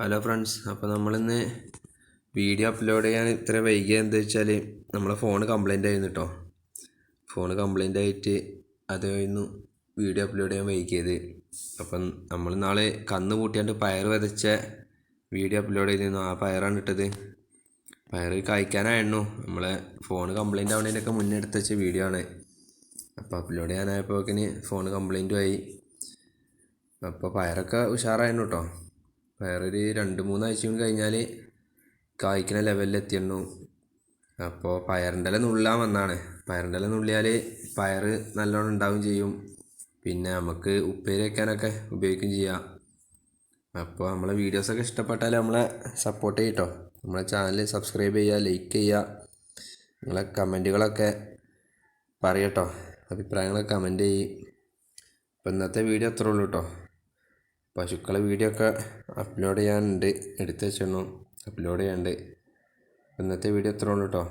Hello friends അപ്പോൾ നമ്മളിന്ന് video upload ചെയ്യാൻ ഇത്ര വൈകിയ എന്താ വെച്ചാൽ നമ്മളെ ഫോൺ കംപ്ലൈന്റ് ആയിരുന്നു കേട്ടോ ഫോൺ കംപ്ലൈന്റ് ആയിട്ട് അതായിരുന്നു വീഡിയോ അപ്ലോഡ് ചെയ്യാൻ വൈകിയത്. അപ്പം നമ്മൾ നാളെ കന്ന് കൂട്ടിയാണ്ട് പയർ വിതച്ച വീഡിയോ അപ്ലോഡ് ചെയ്തിരുന്നു. ആ പയറാണ് ഇട്ടത്. പയർ കായ്ക്കാനായിരുന്നു നമ്മളെ ഫോൺ കംപ്ലൈന്റ് ആവുന്നതിനൊക്കെ മുന്നേ എടുത്ത് വെച്ച വീഡിയോ ആണ്. അപ്പോൾ അപ്ലോഡ് ചെയ്യാനായപ്പോക്കിന് ഫോൺ കംപ്ലൈന്റും ആയി. അപ്പോൾ പയറൊക്കെ ഉഷാറായിരുന്നു കേട്ടോ പയറൊരു രണ്ട് മൂന്നാഴ്ച കൂടി കഴിഞ്ഞാൽ കായ്ക്കുന്ന ലെവലിൽ എത്തിയിരുന്നു അപ്പോൾ പയറിന്റെ ഇല നുള്ളാൻ വന്നാണ്. പയറിന്റെ ഇല നുള്ളിയാൽ പയർ നല്ലോണം ഉണ്ടാവും ചെയ്യും. പിന്നെ നമുക്ക് ഉപ്പേരി വയ്ക്കാനൊക്കെ ഉപയോഗിക്കുകയും ചെയ്യാം. അപ്പോൾ നമ്മളെ വീഡിയോസൊക്കെ ഇഷ്ടപ്പെട്ടാൽ നമ്മളെ സപ്പോർട്ട് ചെയ്യട്ടോ. നമ്മളെ ചാനൽ സബ്സ്ക്രൈബ് ചെയ്യുക ലൈക്ക് ചെയ്യുക നിങ്ങളെ കമന്റുകളൊക്കെ പറയട്ടോ. അഭിപ്രായങ്ങളൊക്കെ കമന്റ് ചെയ്യും. അപ്പോൾ ഇന്നത്തെ വീഡിയോ അത്രേ ഉള്ളൂ കേട്ടോ പശുക്കളെ വീഡിയോ ഒക്കെ അപ്ലോഡ് ചെയ്യാനുണ്ട്. എടുത്ത് വെച്ചിരുന്നു അപ്ലോഡ് ചെയ്യാനുണ്ട്. ഇന്നത്തെ വീഡിയോ എത്ര ഉള്ളൂ കേട്ടോ